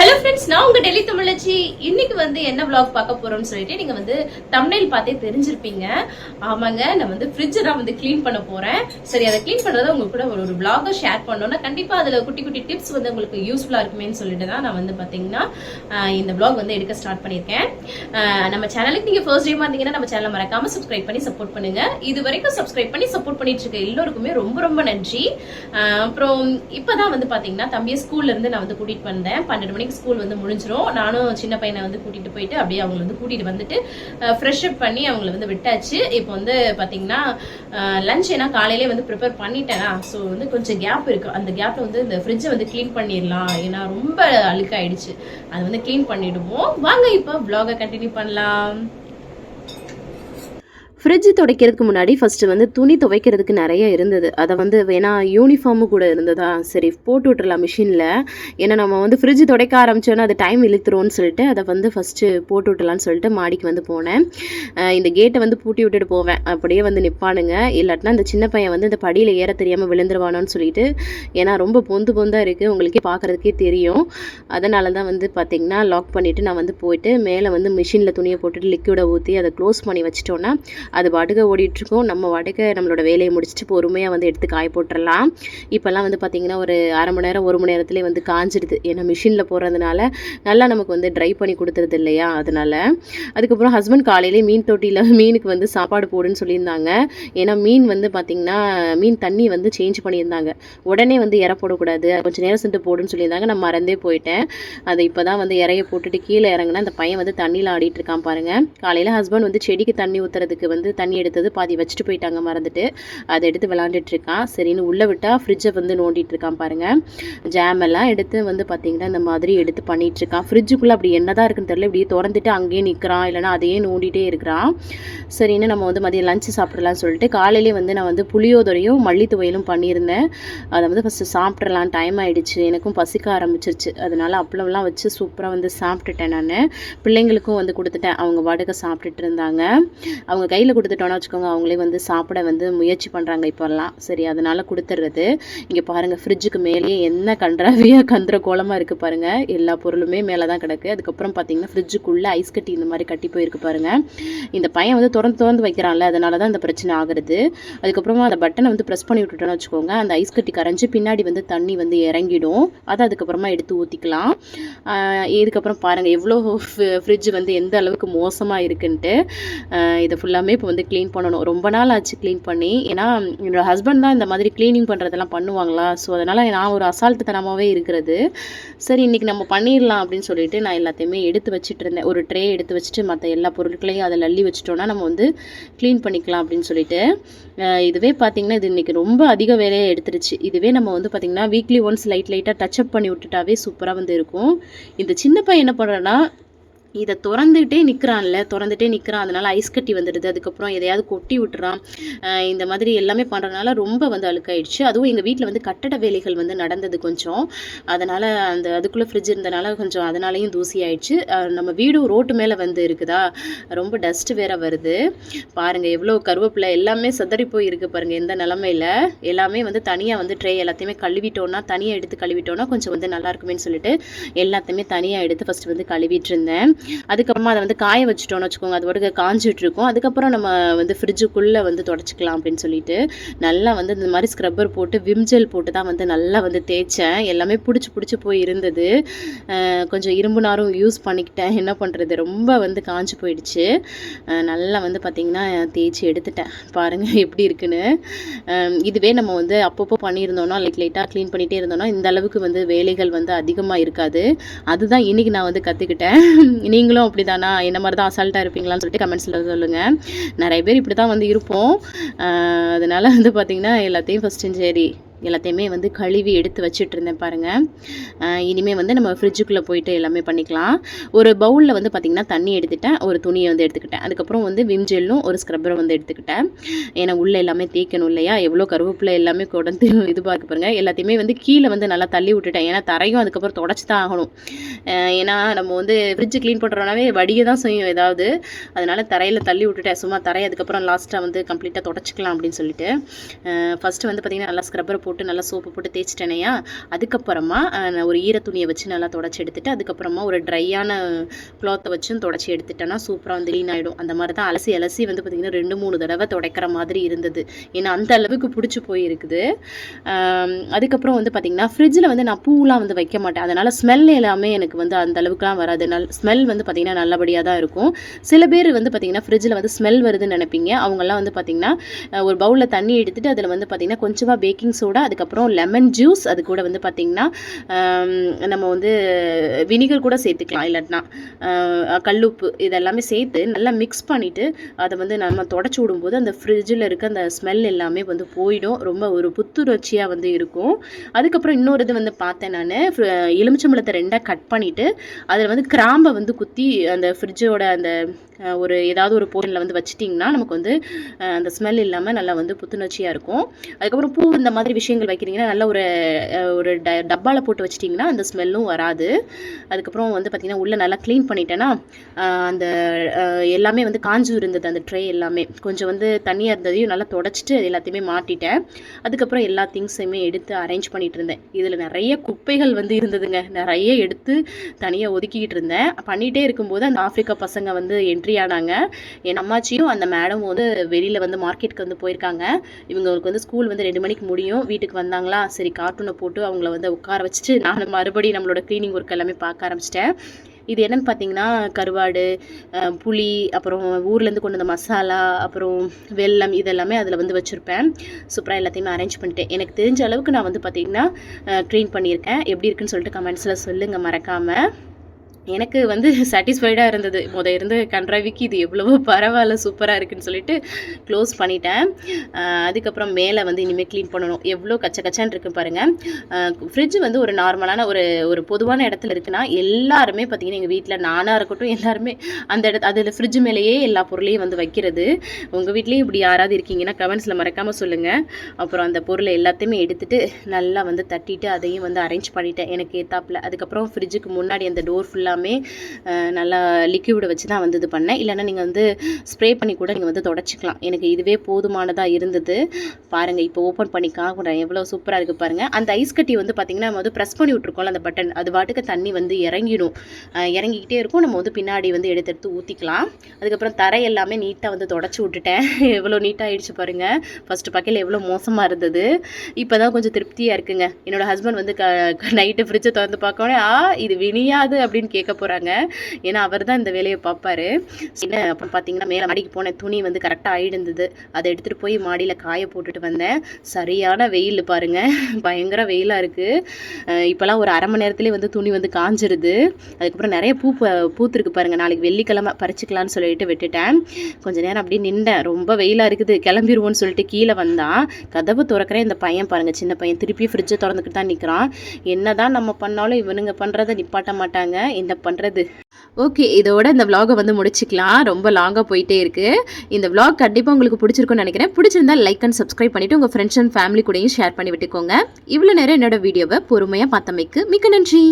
Hello friends நான் உங்க டெல்லி தமிழச்சி. இன்னைக்கு வந்து என்ன ப்ளாக் பார்க்க போறோம்னு சொல்லிட்டு நீங்க வந்து தமிழில் பார்த்தே தெரிஞ்சிருப்பீங்க. ஆமாங்க நான் வந்து ஃப்ரிட்ஜ் தான் வந்து க்ளீன் பண்ண போறேன். சரி அதை க்ளீன் பண்றத உங்க கூட ஒரு ஒரு vlog ஷேர் பண்ணோம்னா கண்டிப்பா அதுல குட்டி குட்டி டிப்ஸ் வந்து உங்களுக்கு யூஸ்ஃபுல்லா இருக்குமேன்னு சொல்லிட்டு தான் நான் வந்து பாத்தீங்கன்னா இந்த vlog வந்து எடுக்க ஸ்டார்ட் பண்ணியிருக்கேன். நம்ம சேனலுக்கு நீங்க ஃபர்ஸ்ட் டைமா இருந்தீங்கன்னா நம்ம சேனலை மறக்காம சப்ஸ்கிரைப் பண்ணி சப்போர்ட் பண்ணுங்க. இது வரைக்கும் சப்ஸ்கிரைப் பண்ணி சப்போர்ட் பண்ணிட்டு இருக்க எல்லோருக்குமே ரொம்ப ரொம்ப நன்றி. அப்புறம் இப்பதான் வந்து பாத்தீங்கன்னா தம்பியை ஸ்கூல்ல இருந்து நான் வந்து கூட்டிட்டு வந்தேன். பன்னெண்டு மணிக்கு ஸ்கூல் வந்து முடிஞ்சிரும். நானும் சின்ன பையனை வந்து கூட்டிட்டு போயிட்டு அப்படியே அவங்களை வந்து கூட்டிட்டு வந்துட்டு ஃப்ரெஷ் அப் பண்ணி அவங்களை வந்து விட்டாச்சு. இப்போ வந்து பாத்தீங்கன்னா லஞ்ச் ஏன்னா காலையிலே வந்து ப்ரிப்பேர் பண்ணிட்டேனா ஸோ வந்து கொஞ்சம் கேப் இருக்கு. அந்த கேப்ல வந்து இந்த ஃப்ரிட்ஜை வந்து க்ளீன் பண்ணிடலாம். ஏன்னா ரொம்ப அழுக்காயிடுச்சு. அதை வந்து க்ளீன் பண்ணிடுவோம். வாங்க இப்போ ப்ளாகை கண்டினியூ பண்ணலாம். ஃப்ரிட்ஜ் துடைக்கிறதுக்கு முன்னாடி ஃபஸ்ட்டு வந்து துணி துவைக்கிறதுக்கு நிறைய இருந்தது. அதை வந்து வேணா யூனிஃபார்மு கூட இருந்ததா? சரி போட்டு விட்டுறலாம் மிஷினில் ஏன்னா நம்ம வந்து ஃப்ரிட்ஜ் துடைக்க ஆரம்பிச்சோன்னா அது டைம் இழுத்துரும்னு சொல்லிட்டு அதை வந்து ஃபஸ்ட்டு போட்டு விட்டுலான்னு சொல்லிட்டு மாடிக்கு வந்து போனேன். இந்த கேட்டை வந்து பூட்டி விட்டுட்டு போவேன். அப்படியே வந்து நிற்பானுங்க இல்லாட்டினா இந்த சின்ன பையன் வந்து இந்த படியில் ஏற தெரியாமல் விழுந்துருவானோன்னு சொல்லிட்டு ஏன்னா ரொம்ப பொந்து பொந்தாக இருக்குது உங்களுக்கே பார்க்குறதுக்கே தெரியும். அதனால தான் வந்து பார்த்திங்கன்னா லாக் பண்ணிவிட்டு நான் வந்து போயிட்டு மேலே வந்து மிஷினில் துணியை போட்டுட்டு லிக்விடை ஊற்றி அதை க்ளோஸ் பண்ணி வச்சிட்டோன்னா அது பாட்டுக்கு ஓடிட்டுருக்கோம். நம்ம பாட்டுக்கு நம்மளோட வேலையை முடிச்சுட்டு பொறுமையாக வந்து எடுத்து காய போட்டுடலாம் இப்போல்லாம் வந்து பார்த்திங்கன்னா ஒரு அரை மணி நேரம் ஒரு மணி நேரத்துலேயே வந்து காஞ்சிடுது. ஏன்னா மிஷினில் போடுறதுனால நல்லா நமக்கு வந்து ட்ரை பண்ணி கொடுத்துருது இல்லையா? அதனால. அதுக்கப்புறம் ஹஸ்பண்ட் காலையிலே மீன் தொட்டியில் மீனுக்கு வந்து சாப்பாடு போடுன்னு சொல்லியிருந்தாங்க. ஏன்னா மீன் வந்து பார்த்திங்கன்னா மீன் தண்ணி வந்து சேஞ்ச் பண்ணியிருந்தாங்க. உடனே வந்து இற போடக்கூடாது. கொஞ்சம் நேரம் சென்று போடுன்னு சொல்லியிருந்தாங்க. நான் மறந்தே போயிட்டேன். அதை இப்போ தான் வந்து இறைய போட்டுட்டு கீழே இறங்கினா அந்த பையன் வந்து தண்ணியில் ஆடிட்டு இருக்கான் பாருங்கள் காலையில் ஹஸ்பண்ட் வந்து செடிக்கு தண்ணி ஊற்றுறதுக்கு வந்து வந்து தண்ணி எடுத்தது பாதி வச்சுட்டு போயிட்டாங்க மறந்துட்டு. அதை எடுத்து விளாண்டுட்டு இருக்கான். சரின்னு உள்ளே விட்டால் ஃப்ரிட்ஜை வந்து நோண்டிட்டு இருக்கான் பாருங்க. ஜாம் எல்லாம் எடுத்து வந்து பார்த்தீங்கன்னா இந்த மாதிரி எடுத்து பண்ணிட்டு இருக்கான். ஃப்ரிட்ஜுக்குள்ளே அப்படி என்னதான் இருக்குன்னு தெரியல. இப்படியே திறந்துட்டு அங்கேயே நிற்கிறான் இல்லைனா அதையே நோண்டிட்டே இருக்கிறான். சரின்னு நம்ம வந்து மதியம் லஞ்சு சாப்பிடலாம்னு சொல்லிட்டு காலையிலே வந்து நான் வந்து புளியோதரையும் மல்லி துவையலும் பண்ணியிருந்தேன். அதை வந்து ஃபஸ்ட்டு சாப்பிட்றலாம் டைம் ஆயிடுச்சு. எனக்கும் பசிக்க ஆரம்பிச்சிருச்சு. அதனால அப்பளம்லாம் வச்சு சூப்பராக வந்து சாப்பிட்டுட்டேன் நான். பிள்ளைங்களுக்கும் வந்து கொடுத்துட்டேன். அவங்க பாட்டுக்கு சாப்பிட்டுட்டு இருந்தாங்க. அவங்க கையில் கொடுத்துட்டோம்னா வச்சுக்கோங்க. அவங்களே வந்து சாப்பிட வந்து முயற்சி பண்ணுறாங்க இப்போல்லாம் சரி அதனால் கொடுத்துட்றது இங்கே பாருங்கள் ஃப்ரிட்ஜுக்கு மேலேயே என்ன கன்றாவியாக கந்திர கோலமாக இருக்குது பாருங்கள் எல்லா பொருளுமே மேலே தான் கிடக்கு. அதுக்கப்புறம் பார்த்தீங்கன்னா ஃப்ரிட்ஜுக்குள்ளே ஐஸ் கட்டி இந்த மாதிரி கட்டி போயிருக்கு பாருங்கள் இந்த பையன் வந்து திறந்து திறந்து வைக்கிறான்ல. அதனால தான் இந்த பிரச்சனை ஆகுறது. அதுக்கப்புறமா அந்த பட்டனை வந்து ப்ரெஸ் பண்ணி விட்டுட்டோன்னு வச்சுக்கோங்க. அந்த ஐஸ் கட்டி கரைஞ்சி பின்னாடி வந்து தண்ணி வந்து இறங்கிடும். அதை அதுக்கப்புறமா எடுத்து ஊற்றிக்கலாம் இதுக்கப்புறம் பாருங்கள் எவ்வளோ ஃப்ரிட்ஜ் வந்து எந்த அளவுக்கு மோசமாக இருக்குன்ட்டு. இதை ஃபுல்லாமே இப்போ வந்து க்ளீன் பண்ணணும். ரொம்ப நாள் ஆச்சு க்ளீன் பண்ணி. ஏன்னா என்னோட ஹஸ்பண்ட் தான் இந்த மாதிரி க்ளீனிங் பண்ணுறதெல்லாம் பண்ணுவாங்களா? ஸோ அதனால் நான் ஒரு அசால்ட்டுத்தனமாகவே இருக்கிறது. சரி இன்றைக்கி நம்ம பண்ணிடலாம் அப்படின்னு சொல்லிட்டு நான் எல்லாத்தையுமே எடுத்து வச்சுட்டு இருந்தேன். ஒரு ட்ரே எடுத்து வச்சுட்டு மற்ற எல்லா பொருட்களையும் அதில் அள்ளி வச்சிட்டோன்னா நம்ம வந்து க்ளீன் பண்ணிக்கலாம் அப்படின்னு சொல்லிட்டு இதுவே பார்த்திங்கன்னா இது இன்றைக்கி ரொம்ப அதிக வேலையை எடுத்துருச்சு. இதுவே நம்ம வந்து பார்த்திங்கன்னா வீக்லி ஒன்ஸ் லைட் லைட்டாக டச் அப் பண்ணி விட்டுட்டாவே சூப்பராக வந்து இருக்கும். இந்த சின்ன பையன் என்ன பண்ணுறேன்னா இதை திறந்துகிட்டே நிற்கிறான்ல திறந்துட்டே நிற்கிறான். அதனால ஐஸ் கட்டி வந்துடுது. அதுக்கப்புறம் எதையாவது கொட்டி விட்டுறான். இந்த மாதிரி எல்லாமே பண்ணுறதுனால ரொம்ப வந்து அழுக்காயிடுச்சு. அதுவும் எங்கள் வீட்டில் வந்து கட்டட வேலைகள் வந்து நடந்தது கொஞ்சம். அதனால் அந்த அதுக்குள்ளே ஃப்ரிட்ஜ் இருந்தனால கொஞ்சம் அதனாலையும் தூசி ஆயிடுச்சு நம்ம வீடும் ரோட்டு மேலே வந்து இருக்குதா? ரொம்ப டஸ்ட்டு வேற வருது. பாருங்கள் எவ்வளோ கருவேப்பிலை எல்லாமே சதறி போய் இருக்கு பாருங்கள் எந்த நிலமையில? எல்லாமே வந்து தனியாக வந்து ட்ரே எல்லாத்தையுமே கழுவிட்டோன்னா தனியாக எடுத்து கழுவிட்டோன்னா கொஞ்சம் வந்து நல்லா இருக்குமேன்னு சொல்லிட்டு எல்லாத்தையுமே தனியாக எடுத்து ஃபஸ்ட்டு வந்து கழுவிட்டு இருந்தேன். அதுக்கப்புறமா அதை வந்து காய வச்சுட்டோம்னு வச்சுக்கோங்க. அது பாட்டுக்கு காஞ்சிட்டு இருக்கும் அதுக்கப்புறம் நம்ம வந்து ஃப்ரிட்ஜுக்குள்ளே வந்து தொடச்சிக்கலாம் அப்படின்னு சொல்லிட்டு நல்லா வந்து இந்த மாதிரி ஸ்க்ரப்பர் போட்டு விம்ஜெல் போட்டு தான் வந்து நல்லா வந்து தேய்ச்சேன். எல்லாமே பிடிச்சி பிடிச்சி போய் இருந்தது. கொஞ்சம் இரும்பு நாரும் யூஸ் பண்ணிக்கிட்டேன். என்ன பண்ணுறது ரொம்ப வந்து காஞ்சி போயிடுச்சு. நல்லா வந்து பார்த்திங்கன்னா தேய்ச்சி எடுத்துட்டேன். பாருங்கள் எப்படி இருக்குன்னு. இதுவே நம்ம வந்து அப்பப்போ பண்ணியிருந்தோம்னா லைட் லைட்டாக க்ளீன் பண்ணிகிட்டே இருந்தோம்னா இந்த அளவுக்கு வந்து வேலைகள் வந்து அதிகமாக இருக்காது. அதுதான் இன்றைக்கி நான் வந்து கற்றுக்கிட்டேன் நீங்களும் அப்படி தானா என்ன மாதிரி தான் அசால்ட்டாக இருப்பீங்களான்னு சொல்லிட்டு கமெண்ட்ஸில் சொல்லுங்கள் நிறைய பேர் இப்படி தான் வந்து இருப்போம். அதனால் வந்து பார்த்திங்கன்னா எல்லாத்தையும் ஃபஸ்ட்டு சரி. எல்லாத்தையுமே வந்து கழுவி எடுத்து வச்சுட்டு இருந்தேன் பாருங்கள் இனிமேல் வந்து நம்ம ஃப்ரிட்ஜுக்குள்ளே போயிட்டு எல்லாமே பண்ணிக்கலாம். ஒரு பவுலில் வந்து பார்த்திங்கன்னா தண்ணி எடுத்துட்டேன். ஒரு துணியை வந்து எடுத்துக்கிட்டேன். அதுக்கப்புறம் வந்து விம்ஜெல்லும் ஒரு ஸ்க்ரப்பரும் வந்து எடுத்துக்கிட்டேன். ஏன்னா உள்ளே எல்லாமே தேய்க்கணும் இல்லையா? எவ்வளோ கருவேப்பிலை எல்லாமே குடந்து இது பார்க்க பாருங்கள் எல்லாத்தையுமே வந்து கீழே வந்து நல்லா தள்ளி விட்டுட்டேன். ஏன்னா தரையும் அதுக்கப்புறம் தொடச்சி தான் ஆகணும். ஏன்னா நம்ம வந்து ஃப்ரிட்ஜ் க்ளீன் பண்ணுறோன்னாவே வடிய தான் செய்யும் ஏதாவது. அதனால் தரையில் தள்ளி விட்டுட்டேன். சும்மா தரையை அதுக்கப்புறம் லாஸ்ட்டாக வந்து கம்ப்ளீட்டாக தொடச்சிக்கலாம் அப்படின்னு சொல்லிட்டு. ஃபஸ்ட்டு வந்து பார்த்திங்கன்னா நல்லா ஸ்க்ரப்பரை போட்டு நல்லா சோப்பு போட்டு தேய்ச்சிட்டேனையா அதுக்கப்புறமா நான் ஒரு ஈர துணியை வச்சு நல்லா தொடச்சி எடுத்துட்டு அதுக்கப்புறமா ஒரு ட்ரையான க்ளாத்தை வச்சும் தொடச்சி எடுத்துட்டேன்னா சூப்பராக வந்து க்ளீன் ஆகிடும் அந்த மாதிரி தான் அலசி அலசி வந்து பார்த்திங்கன்னா ரெண்டு மூணு தடவை துடைக்கிற மாதிரி இருந்தது. ஏன்னா அந்த அளவுக்கு பிடிச்சி போயிருக்குது. அதுக்கப்புறம் வந்து பார்த்திங்கன்னா ஃப்ரிட்ஜில் வந்து நான் பூலாம் வந்து வைக்க மாட்டேன். அதனால் ஸ்மெல் எல்லாமே எனக்கு வந்து அந்த அளவுக்குலாம் வராது. நல் ஸ்மெல் வந்து பார்த்திங்கன்னா நல்லபடியாக தான் இருக்கும். சில பேர் வந்து பார்த்திங்கன்னா ஃப்ரிட்ஜில் வந்து ஸ்மெல் வருதுன்னு நினைப்பீங்க. அவங்கெல்லாம் வந்து பார்த்திங்கன்னா ஒரு பவுலில் தண்ணி எடுத்துகிட்டு அதில் வந்து பார்த்திங்கன்னா கொஞ்சமாக பேக்கிங் சோடா அதுக்கப்புறம் லெமன் ஜூஸ் அது கூட வந்து பார்த்திங்கன்னா நம்ம வந்து வினிகர் கூட சேர்த்துக்கலாம். இல்லாட்டினா கல்லுப்பு இதெல்லாமே சேர்த்து நல்லா மிக்ஸ் பண்ணிவிட்டு அதை வந்து நம்ம தொடச்சி விடும்போது அந்த ஃப்ரிட்ஜில் இருக்க அந்த ஸ்மெல் எல்லாமே வந்து போயிடும். ரொம்ப ஒரு புத்துணர்ச்சியாக வந்து இருக்கும். அதுக்கப்புறம் இன்னொரு இது வந்து பார்த்தேன் நான். எலுமிச்சம்பழத்தை ரெண்டாக கட் பண்ணிவிட்டு அதில் வந்து கிராம்பை வந்து குத்தி அந்த ஃப்ரிட்ஜோட அந்த ஒரு ஏதாவது ஒரு போர்ஷனில் வந்து வச்சிட்டிங்கன்னா நமக்கு வந்து அந்த ஸ்மெல் இல்லாமல் நல்லா வந்து புத்துணர்ச்சியாக இருக்கும். அதுக்கப்புறம் பூ இந்த மாதிரி விஷயம் விஷயங்கள் வைக்கிறீங்கன்னா நல்ல ஒரு ஒரு ட டப்பாவில் போட்டு வச்சிட்டிங்கன்னா அந்த ஸ்மெல்லும் வராது. அதுக்கப்புறம் வந்து பார்த்திங்கன்னா உள்ளே நல்லா க்ளீன் பண்ணிட்டேன்னா அந்த எல்லாமே வந்து காஞ்சு இருந்தது அந்த ட்ரே எல்லாமே. கொஞ்சம் வந்து தண்ணியாக இருந்ததையும் நல்லா தொடச்சிட்டு எல்லாத்தையுமே மாட்டிட்டேன். அதுக்கப்புறம் எல்லா திங்ஸையுமே எடுத்து அரேஞ்ச் பண்ணிட்டு இருந்தேன். இதில் நிறைய குப்பைகள் வந்து இருந்ததுங்க. நிறைய எடுத்து தனியாக ஒதுக்கிக்கிட்டு இருந்தேன். பண்ணிகிட்டே இருக்கும்போது அந்த ஆஃப்ரிக்கா பசங்க வந்து என்ட்ரி ஆனாங்க. என் அம்மாச்சியும் அந்த மேடம் வந்து வெளியில் வந்து மார்க்கெட்டுக்கு வந்து போயிருக்காங்க. இவங்களுக்கு வந்து ஸ்கூல் வந்து ரெண்டு மணிக்கு முடியும். வீட்டுக்கு வீட்டுக்கு வந்தாங்களா? சரி கார்ட்டூனை போட்டு அவங்கள வந்து உட்கார வச்சுட்டு நான் மறுபடியும் நம்மளோட க்ளீனிங் ஒர்க் எல்லாமே பார்க்க ஆரம்பிச்சிட்டேன். இது என்னென்னு பார்த்தீங்கன்னா கருவாடு புளி அப்புறம் ஊர்லேருந்து கொண்டு வந்த மசாலா அப்புறம் வெல்லம் இதெல்லாமே அதில் வந்து வச்சுருப்பேன். சூப்பராக எல்லாத்தையுமே அரேஞ்ச் பண்ணிட்டேன். எனக்கு தெரிஞ்ச அளவுக்கு நான் வந்து பார்த்தீங்கன்னா க்ளீன் பண்ணியிருக்கேன். எப்படி இருக்குன்னு சொல்லிட்டு கமெண்ட்ஸில் சொல்லுங்கள் மறக்காமல் எனக்கு வந்து சாட்டிஸ்ஃபைடாக இருந்தது. முத இருந்து கன்றாவிக்கு இது எவ்வளவோ பரவாயில்ல சூப்பராக இருக்குன்னு சொல்லிட்டு க்ளோஸ் பண்ணிட்டேன். அதுக்கப்புறம் மேலே வந்து இனிமேல் க்ளீன் பண்ணணும். எவ்வளோ கச்ச கச்சான்னு இருக்கு பாருங்கள் ஃப்ரிட்ஜ் வந்து ஒரு நார்மலான ஒரு ஒரு பொதுவான இடத்துல இருக்குன்னா எல்லாருமே பார்த்தீங்கன்னா எங்கள் வீட்டில் நானாக இருக்கட்டும் எல்லாருமே அந்த இடத்து அதில் ஃப்ரிட்ஜ் மேலேயே எல்லா பொருளையும் வந்து வைக்கிறது. உங்கள் வீட்லேயும் இப்படி யாராவது இருக்கீங்கன்னா கமெண்ட்ஸில் மறக்காமல் சொல்லுங்கள் அப்புறம் அந்த பொருளை எல்லாத்தையுமே எடுத்துகிட்டு நல்லா வந்து தட்டிட்டு அதையும் வந்து அரேஞ்ச் பண்ணிட்டேன். எனக்கு ஏத்தாப்பில். அதுக்கப்புறம் ஃப்ரிட்ஜுக்கு முன்னாடி அந்த டோர் ஃபுல்லாக எல்லாமே நல்லா லிக்யூட வச்சு தான் வந்து இது பண்ணேன். இல்லைன்னா நீங்கள் வந்து ஸ்ப்ரே பண்ணி கூட நீங்கள் வந்து தொடச்சிக்கலாம். எனக்கு இதுவே போதுமானதாக இருந்தது. பாருங்கள் இப்போ ஓப்பன் பண்ணி காக்குறேன் எவ்வளோ சூப்பராக இருக்குது பாருங்கள் அந்த ஐஸ் கட்டி வந்து பார்த்திங்கன்னா நம்ம வந்து ப்ரெஸ் பண்ணி விட்ருக்கோம்ல அந்த பட்டன் அது பாட்டுக்கு தண்ணி வந்து இறங்கிடும். இறங்கிக்கிட்டே இருக்கும். நம்ம வந்து பின்னாடி வந்து எடுத்து எடுத்து ஊற்றிக்கலாம் அதுக்கப்புறம் தரை எல்லாமே நீட்டாக வந்து தொடச்சி விட்டுட்டேன். எவ்வளோ நீட்டாக ஆயிடுச்சு பாருங்கள் ஃபஸ்ட்டு பக்கையில் எவ்வளோ மோசமாக இருந்தது. இப்போ தான் கொஞ்சம் திருப்தியாக இருக்குங்க. என்னோட ஹஸ்பண்ட் வந்து க நைட்டு ஃப்ரிட்ஜை திறந்து பார்க்கோன்னே ஆ இது வினியாது அப்படின்னு கேட்க போகிறாங்க ஏன்னா அவர் தான் இந்த வேலையை பார்ப்பாரு. என்ன அப்புறம் பார்த்தீங்கன்னா மேலே மாடிக்கு போன துணி வந்து கரெக்டாக ஆயிடுந்தது. அதை எடுத்துகிட்டு போய் மாடியில் காய போட்டுட்டு வந்தேன். சரியான வெயில் பாருங்கள் பயங்கர வெயிலாக இருக்குது இப்போலாம் ஒரு அரை மணி நேரத்துலேயே வந்து துணி வந்து காஞ்சிருது. அதுக்கப்புறம் நிறைய பூ பூத்துருக்கு பாருங்கள் நாளைக்கு வெள்ளிக்கிழமை பறிச்சுக்கலாம்னு சொல்லிட்டு விட்டுட்டேன். கொஞ்ச நேரம் அப்படியே நின்றேன். ரொம்ப வெயிலாக இருக்குது. கிளம்பிடுவோன்னு சொல்லிட்டு கீழே வந்தான் கதவு திறக்கிறேன். இந்த பையன் பாருங்க சின்ன பையன். திருப்பி ஃப்ரிட்ஜை திறந்துக்கிட்டு தான் நிற்கிறான் என்னதான் நம்ம பண்ணாலும் இவனுங்க பண்ணுறதை நிப்பாட்ட மாட்டாங்க. என்ன பண்ணுறது ஓகே இதோட இந்த விலாகை வந்து முடிச்சுக்கலாம். ரொம்ப லாங்காக போயிட்டே இருக்கு. இந்த விலாக் கண்டிப்பாக உங்களுக்கு பிடிச்சிருக்குன்னு நினைக்கிறேன். பிடிச்சிருந்தா லைக் அண்ட் சப்ஸ்கிரைப் பண்ணிட்டு உங்கள் ஃப்ரெண்ட்ஸ் அண்ட் ஃபேமிலி கூடயும் ஷேர் பண்ணி விட்டுக்கோங்க. இவ்வளோ நேரம் என்னோட வீடியோவை பொறுமையாக பார்த்தமைக்கு மிக்க நன்றி.